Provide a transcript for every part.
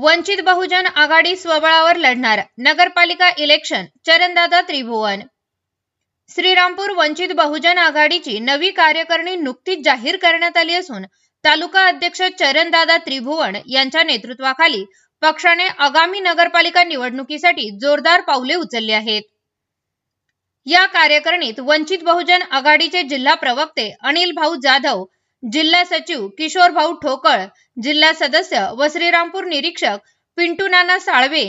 वंचित बहुजन आघाडी स्वबळावर लढणार. नगरपालिका इलेक्शन चरणदादा त्रिभुवन. श्रीरामपूर वंचित बहुजन आघाडीची नवी कार्यकारिणी नुकतीच जाहीर करण्यात आली असून तालुका अध्यक्ष चरणदादा त्रिभुवन यांच्या नेतृत्वाखाली पक्षाने आगामी नगरपालिका निवडणुकीसाठी जोरदार पावले उचलली आहेत. या कार्यकारिणीत वंचित बहुजन आघाडीचे जिल्हा प्रवक्ते अनिल भाऊ जाधव जिल्हा सचिव किशोर भाऊ ठोकळ जिल्हा सदस्य व श्रीरामपूर निरीक्षक पिंटू नाना साळवे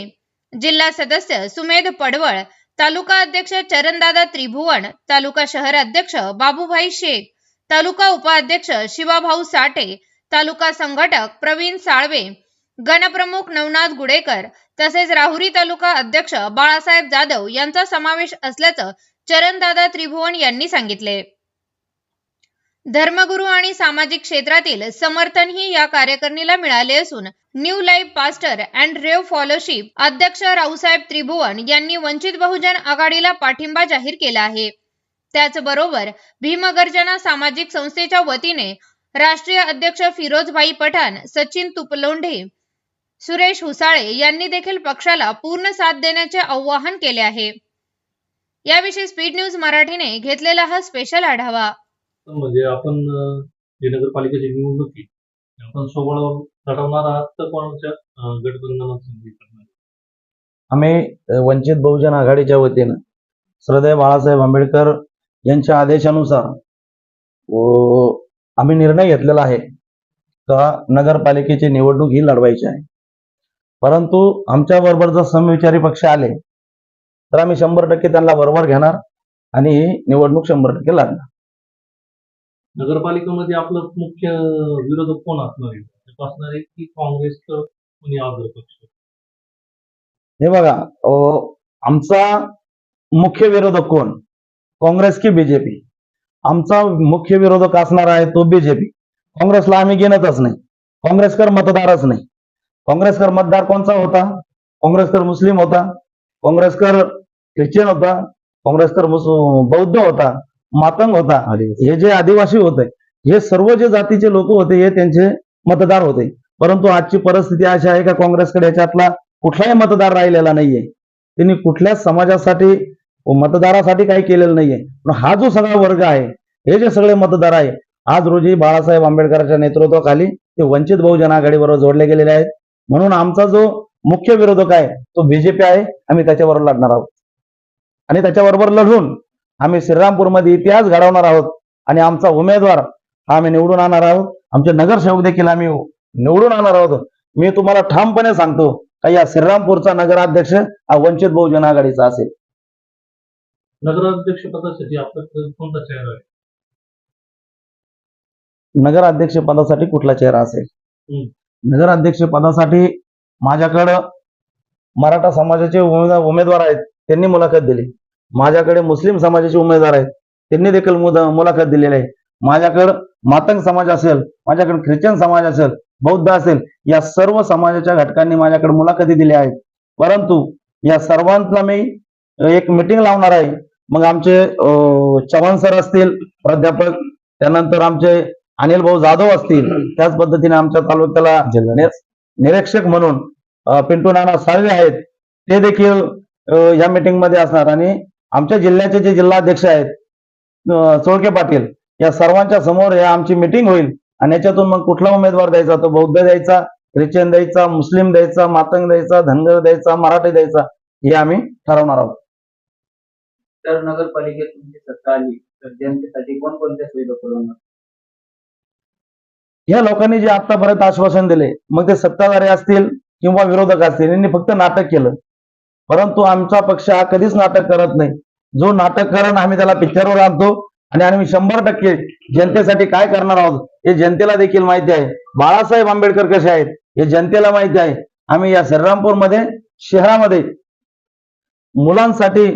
जिल्हा सदस्य सुमेध पडवळ तालुका अध्यक्ष चरणदादा त्रिभुवन तालुका शहर अध्यक्ष बाबूभाई शेख तालुका उपाध्यक्ष शिवाभाऊ साठे तालुका संघटक प्रवीण साळवे गणप्रमुख नवनाथ गुडेकर तसेच राहुरी तालुका अध्यक्ष बाळासाहेब जाधव यांचा समावेश असल्याचं चरणदादा त्रिभुवन यांनी सांगितले. धर्मगुरू आणि सामाजिक क्षेत्रातील समर्थनही या कार्यकारिणीला मिळाले असून new life pastor and rev fellowship अध्यक्ष रावसाहेब त्रिभुवन यांनी वंचित बहुजन आघाडीला पाठिंबा जाहीर केला आहे. त्याचबरोबर भीमगर्जना सामाजिक संस्थेच्या वतीने राष्ट्रीय अध्यक्ष फिरोजभाई पठाण सचिन तुपलोंढे सुरेश हुसाळे यांनी देखील पक्षाला पूर्ण साथ देण्याचे आवाहन केले आहे. याविषयी स्पीड न्यूज मराठीने घेतलेला हा स्पेशल आढावा. म्हणजे आपण जे नगरपालिकेची निवडणूक आहे आपण सोबळावर लढवणार आहात तर कोणाच्या गठबंधनात आम्ही वंचित बहुजन आघाडीच्या वतीनं श्रद्धेय बाळासाहेब आंबेडकर यांच्या आदेशानुसार आम्ही निर्णय घेतलेला आहे का नगरपालिकेची निवडणूक ही लढवायची आहे. परंतु आमच्या बरोबर जर समविचारी पक्ष आले तर आम्ही शंभर टक्के त्यांना बरोबर घेणार आणि निवडणूक शंभर टक्के लढणार. नगरपालिकेमध्ये आपलं मुख्य विरोधक कोण असणार आहे? असणार आहे की काँग्रेस कोणी आदर पक्ष? हे बघा आमचा मुख्य विरोधक कोण? काँग्रेस की बीजेपी आमचा मुख्य विरोधक असणार आहे तो बीजेपी काँग्रेसला आम्ही घेणतच नाही. काँग्रेसकर मतदारच नाही. काँग्रेसकर मतदार कोणचा होता? काँग्रेसकर मुस्लिम होता. काँग्रेसकर ख्रिश्चन होता. काँग्रेसकर मुस बौद्ध होता. मातंग होता. हे जे आदिवासी होते हे सर्व जे जातीचे लोक होते हे त्यांचे मतदार होते. परंतु आजची परिस्थिती अशी आहे का काँग्रेसकडे याच्यातला कुठलाही मतदार राहिलेला नाहीये. त्यांनी कुठल्याच समाजासाठी मतदारासाठी काही केलेलं नाहीये. पण हा जो सगळा वर्ग आहे हे जे सगळे मतदार आहे आज रोजी बाळासाहेब आंबेडकरांच्या नेतृत्वाखाली ते वंचित बहुजन आघाडीबरोबर जोडले गेलेले आहेत. म्हणून आमचा जो मुख्य विरोधक आहे तो बीजेपी आहे. आम्ही त्याच्याबरोबर लढणार आहोत. आणि त्याच्याबरोबर लढून आम्ही श्रीरामपूरमध्ये इतिहास घडवणार आहोत आणि आमचा उमेदवार हा आम्ही निवडून आणणार आहोत. आमचे नगरसेवक देखील आम्ही निवडून आणणार आहोत. मी तुम्हाला ठामपणे सांगतो का या श्रीरामपूरचा नगराध्यक्ष हा वंचित बहुजन आघाडीचा असेल. नगराध्यक्ष पदासाठी कोणता चेहरा आहे? नगराध्यक्ष पदासाठी कुठला चेहरा असेल. नगराध्यक्ष पदासाठी माझ्याकडं मराठा समाजाचे उमेदवार उमेदवार आहेत त्यांनी मुलाखत दिली. माझ्याकडे मुस्लिम समाजाचे उमेदवार आहेत. त्यांनी देखील मुलाखत दिलेली आहे. माझ्याकडं मातंग समाज असेल माझ्याकडे ख्रिश्चन समाज असेल बौद्ध असेल या सर्व समाजाच्या घटकांनी माझ्याकडे मुलाखती दिल्या आहेत. परंतु या सर्वांना मी एक मिटिंग लावणार आहे. मग आमचे चव्हाण सर असतील प्राध्यापक त्यानंतर आमचे अनिल भाऊ जाधव असतील त्याच पद्धतीने आमच्या तालुक्याला निरीक्षक म्हणून पिंटू नाना साळवे आहेत. ते देखील या मीटिंगमध्ये असणार आणि आमच्या जिल्ह्याचे जे जिल्हाध्यक्ष आहेत चोळके पाटील या सर्वांच्या समोर या आमची मीटिंग होईल. आणि याच्यातून मग कुठला उमेदवार द्यायचा? तो बौद्ध द्यायचा ख्रिश्चन द्यायचा मुस्लिम द्यायचा मातंग द्यायचा धनगर द्यायचा मराठी द्यायचा हे आम्ही ठरवणार आहोत. तर नगरपालिकेत तुमची सत्ता आली तर जनतेसाठी कोणकोणत्या सुविधा पुरवणार? या लोकांनी जे आतापर्यंत आश्वासन दिले मग ते सत्ताधारी असतील किंवा विरोधक असतील यांनी फक्त नाटक केलं. परंतु आमचा पक्ष हा कधीच नाटक करत नाही. जो नाटक करण आम्ही त्याला पिक्चरवर आणतो आणि आम्ही शंभर टक्के जनतेसाठी काय करणार आहोत हे जनतेला देखील माहिती आहे. बाळासाहेब आंबेडकर कसे आहेत हे जनतेला माहिती आहे. आम्ही या श्रीरामपूरमध्ये शहरामध्ये मुलांसाठी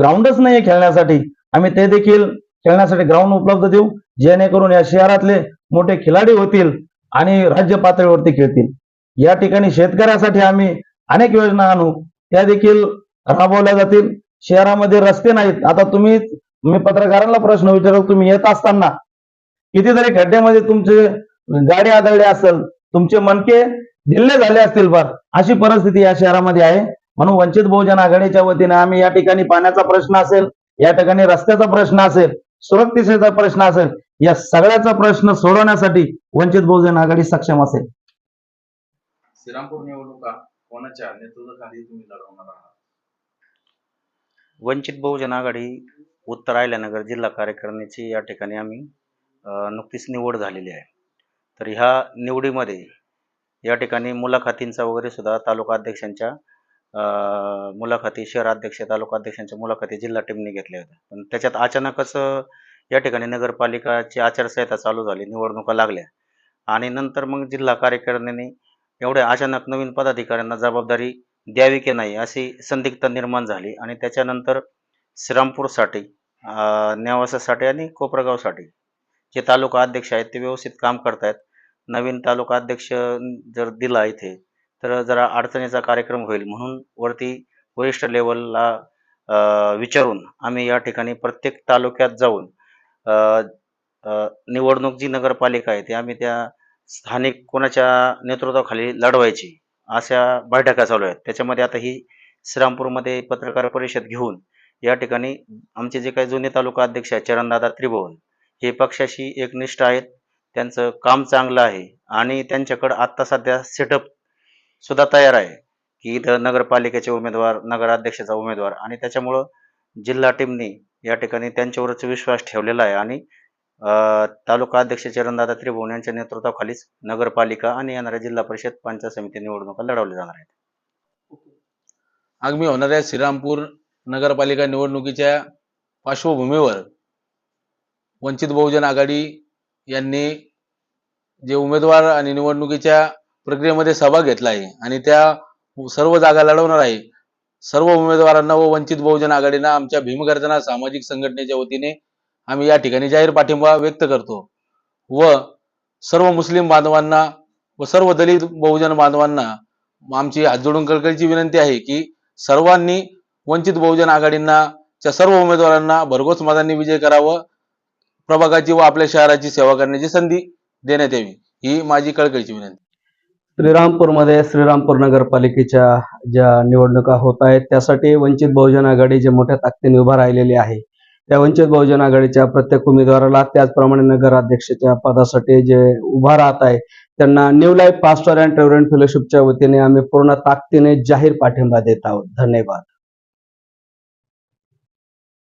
ग्राउंडच नाही खेळण्यासाठी. आम्ही ते देखील खेळण्यासाठी ग्राउंड उपलब्ध देऊ जेणेकरून या शहरातले मोठे खिलाडी होतील आणि राज्य पातळीवरती खेळतील. या ठिकाणी शेतकऱ्यासाठी आम्ही अनेक योजना आणू. त्या देखील राबवल्या जातील. शहरामध्ये रस्ते नाहीत. आता तुम्ही मी पत्रकारांना प्रश्न विचारतो तुम्ही येत असताना कितीतरी खड्ड्यामध्ये तुमचे गाडी आदळली असेल तुमचे मनके दिल्ले झाले असतील बर अशी परिस्थिती या शहरामध्ये आहे. म्हणून वंचित बहुजन आघाडीच्या वतीने आम्ही या ठिकाणी पाण्याचा प्रश्न असेल या ठिकाणी रस्त्याचा प्रश्न असेल सुरक्षितेचा प्रश्न असेल या सगळ्याचा प्रश्न सोडवण्यासाठी वंचित बहुजन आघाडी सक्षम असेल. श्रीरामपूर निवडणुका कोणाच्या नेतृत्वाखाली तुम्ही लढवणार आहात? वंचित बहुजन आघाडी उत्तर आयल्यानगर जिल्हा कार्यकारिणीची या ठिकाणी आम्ही नुकतीच निवड झालेली आहे. तर ह्या निवडीमध्ये या ठिकाणी मुलाखतींचा वगैरे सुद्धा तालुका अध्यक्षांच्या मुलाखती मुलाखती शहराध्यक्ष तालुका अध्यक्षांच्या मुलाखती जिल्हा टीमने घेतल्या होत्या. पण त्याच्यात अचानकच या ठिकाणी नगरपालिकाची आचारसंहिता चालू झाली निवडणुका लागल्या. आणि नंतर मग जिल्हा कार्यकारिणीने एवढ्या अचानक नवीन पदाधिकाऱ्यांना जबाबदारी द्यावी की नाही अशी संदिग्धता निर्माण झाली आणि त्याच्यानंतर श्रीरामपूरसाठी नेवासासाठी आणि कोपरगावसाठी जे तालुका अध्यक्ष आहेत ते व्यवस्थित काम करतायत. नवीन तालुका अध्यक्ष जर दिला इथे तर जरा अडचणीचा कार्यक्रम होईल म्हणून वरती वरिष्ठ लेवलला विचारून आम्ही या ठिकाणी प्रत्येक तालुक्यात जाऊन निवडणूक जी नगरपालिका आहे ती आम्ही त्या स्थानिक कोणाच्या नेतृत्वाखाली लढवायची अशा बैठका चालू आहेत. त्याच्यामध्ये आता ही श्रीरामपूरमध्ये पत्रकार परिषद घेऊन या ठिकाणी आमचे जे काही जुने तालुका अध्यक्ष आहेत चरणदादा त्रिभुवन हे पक्षाशी एकनिष्ठ आहेत. त्यांचं काम चांगलं आहे आणि त्यांच्याकडं आत्ता सध्या सेटअप सुद्धा तयार आहे की इथं नगरपालिकेचे उमेदवार नगराध्यक्षाचा उमेदवार आणि त्याच्यामुळं जिल्हा टीमनी या ठिकाणी त्यांच्यावरच विश्वास ठेवलेला आहे आणि तालुका अध्यक्ष चरणदादा त्रिभुवन यांच्या नेतृत्वाखालीच नगरपालिका आणि येणाऱ्या जिल्हा परिषद पंचायत समिती निवडणुका लढवल्या जाणार आहेत. आगामी होणाऱ्या श्रीरामपूर नगरपालिका निवडणुकीच्या पार्श्वभूमीवर वंचित बहुजन आघाडी यांनी जे उमेदवार आणि निवडणुकीच्या प्रक्रियेमध्ये सहभाग घेतला आहे आणि त्या सर्व जागा लढवणार आहे सर्व उमेदवारांना व वंचित बहुजन आघाडीना आमच्या भीमगर्जना सामाजिक संघटनेच्या वतीने आम्ही या ठिकाणी जाहीर पाठिंबा व्यक्त करतो. व सर्व मुस्लिम बांधवांना व सर्व दलित बहुजन बांधवांना आमची हात जोडून कळकळीची विनंती आहे की सर्वांनी वंचित बहुजन आघाडींना च्या सर्व उमेदवारांना भरघोस मतांनी विजय करावं. प्रभागाची व आपल्या शहराची सेवा करण्याची संधी देण्यात यावी. ही माझी कळकळीची विनंती. श्रीरामपूरमध्ये श्रीरामपूर नगरपालिकेच्या ज्या निवडणुका होत आहेत त्यासाठी वंचित बहुजन आघाडी जे मोठ्या ताकदीने उभा राहिलेली आहे त्या वंचित बहुजन आघाडीच्या प्रत्येक उमेदवाराला त्याचप्रमाणे नगराध्यक्षाच्या पदासाठी जे उभा राहत आहे त्यांना new life pastor and reverend फेलोशिपच्या वतीने आम्ही पूर्ण ताकदीने जाहीर पाठिंबा देत आहोत. धन्यवाद.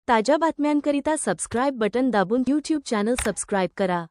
ताज्या बातम्यांकरिता सबस्क्राईब बटन दाबून यूट्यूब चॅनल सबस्क्राईब करा.